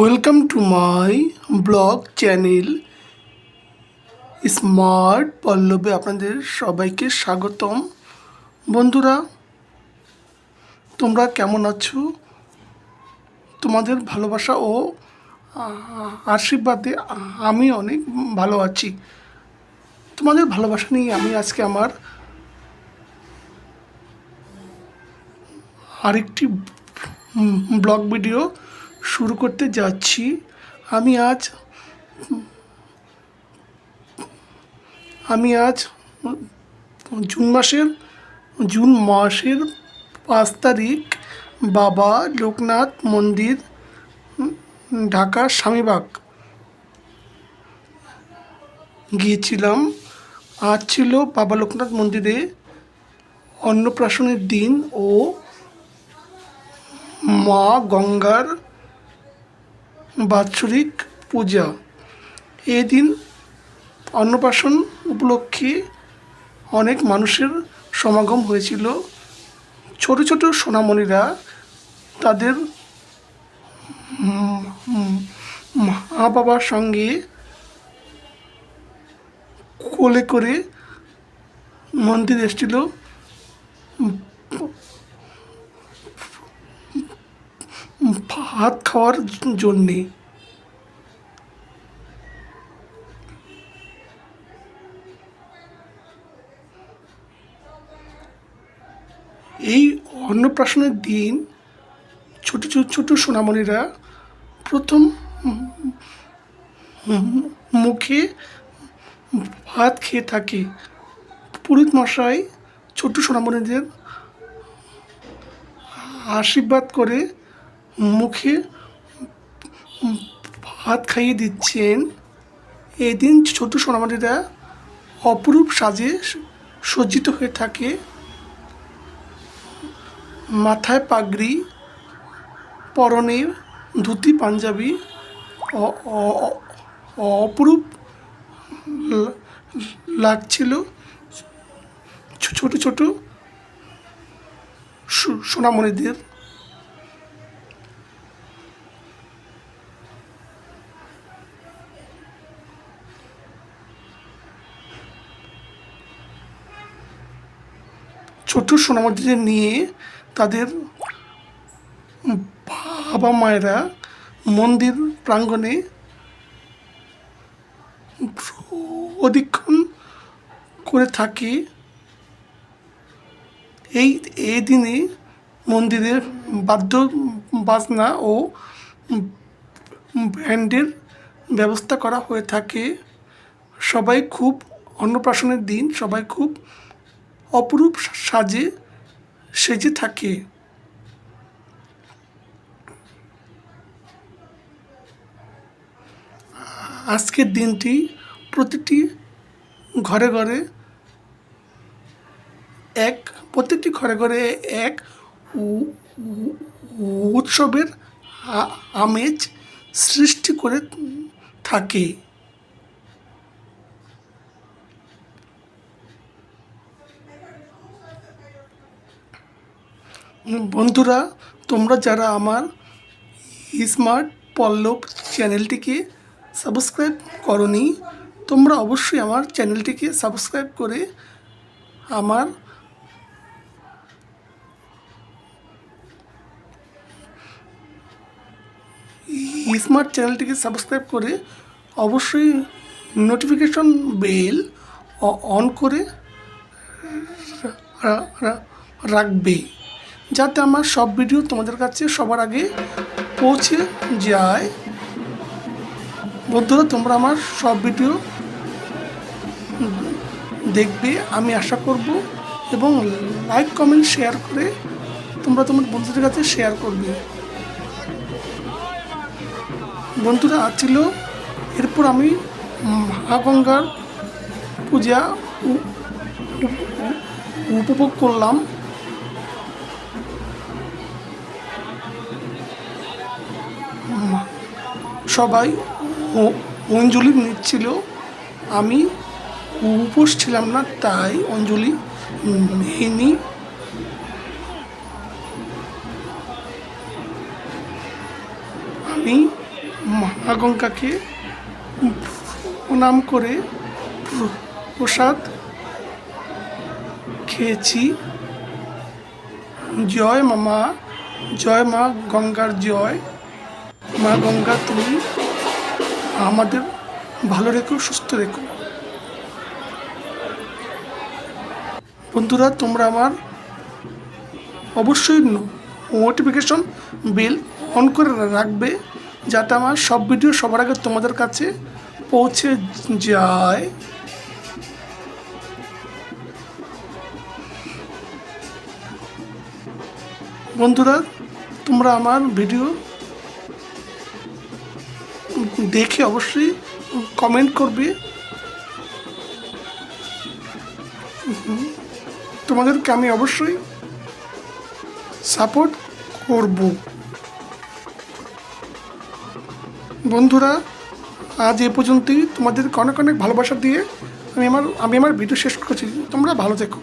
Welcome to my blog channel smart পল্লবে আপনাদের সবাইকে স্বাগতম। বন্ধুরা, তোমরা কেমন আছো? তোমাদের ভালোবাসা ও আশীর্বাদে আমি অনেক ভালো আছি। তোমাদের ভালোবাসা নিয়ে আমি আজকে আমার আরেকটি ব্লগ ভিডিও শুরু করতে যাচ্ছি। আমি আজ আমি আজ জুন মাসের জুন মাসের পাঁচ তারিখ বাবা লোকনাথ মন্দির ঢাকার স্বামীবাগ গিয়েছিলাম। আজ ছিল বাবা লোকনাথ মন্দিরে অন্নপ্রাশনের দিন ও মা গঙ্গার বাৎসরিক পূজা। এদিন অন্নপ্রাশন উপলক্ষে অনেক মানুষের সমাগম হয়েছিল। ছোট ছোট সোনামণিরা তাদের মা বাবার সঙ্গে কোলে করে মন্দির এসেছিল। ভাত খাওয়ার জন্যে। এই অন্নপ্রাশনের দিন ছোট ছোট ছোট সোনামণিরা প্রথম মুখে ভাত খেয়ে থাকে। পুরোহিত মশাই ছোট সোনামণিদের আশীর্বাদ করে মুখে ভাত খাইয়ে দিচ্ছেন। এদিন দিন ছোট সোনামণিরা অপরূপ সাজে সজ্জিত হয়ে থাকে। মাথায় পাগড়ি, পরনে ধুতি, পাঞ্জাবি অপরূপ লাগছিল। ছোট ছোট সোনামণিদের ছোট সোনামণিদের নিয়ে তাদের বাবা মায়েরা মন্দির প্রাঙ্গণে অধিক্ষণ করে থাকে। এই এই দিনে মন্দিরে বাদ্য, বাজনা ও ব্যান্ডের ব্যবস্থা করা হয়ে থাকে। সবাই খুব অন্নপ্রাশনের দিন, সবাই খুব অপরূপ সাজে সেজে থাকে। আজকের দিনটি প্রতিটি ঘরে ঘরে এক, প্রতিটি ঘরে ঘরে এক উৎসবের আমেজ সৃষ্টি করে থাকে। বন্ধুরা, তোমরা যারা আমার স্মার্ট পল্লব চ্যানেলটিকে সাবস্ক্রাইব করনি, তোমরা অবশ্যই আমার চ্যানেলটিকে সাবস্ক্রাইব করে আমার স্মার্ট চ্যানেলটিকে সাবস্ক্রাইব করে অবশ্যই নোটিফিকেশন বেল অন করে রাখবে। যাতে আমার সব ভিডিও তোমাদের কাছে সবার আগে পৌঁছে যায়। বন্ধুরা, তোমরা আমার সব ভিডিও দেখবে, আমি আশা করব, এবং লাইক, কমেন্ট, শেয়ার করে তোমরা তোমার বন্ধুদের কাছে শেয়ার করবে। বন্ধুরা, আজ ছিল, এরপর আমি মা গঙ্গার পূজা উপভোগ করলাম। সবাই অঞ্জলি নিচ্ছিল। আমি উপোস ছিলাম না, তাই অঞ্জলি নিইনি। আমি মা গঙ্গাকে প্রণাম করে প্রসাদ খেয়েছি। জয় মামা, জয় মা গঙ্গার জয়। মা গঙ্গা, তুমি আমাদের ভালো রেখো, সুস্থ রেখো। বন্ধুরা, তোমরা আমার অবশ্যই নোটিফিকেশন বেল অন করে রাখবে, যাতে আমার সব ভিডিও সবার আগে তোমাদের কাছে পৌঁছে যায়। বন্ধুরা, তোমরা আমার ভিডিও দেখে অবশ্যই কমেন্ট করবে। তোমাদেরকে আমি অবশ্যই সাপোর্ট করব। বন্ধুরা, আজ এ পর্যন্তই। তোমাদেরকে অনেক অনেক ভালোবাসা দিয়ে আমি আমার আমি আমার ভিডিও শেষ করছি। তোমরা ভালো থেকো।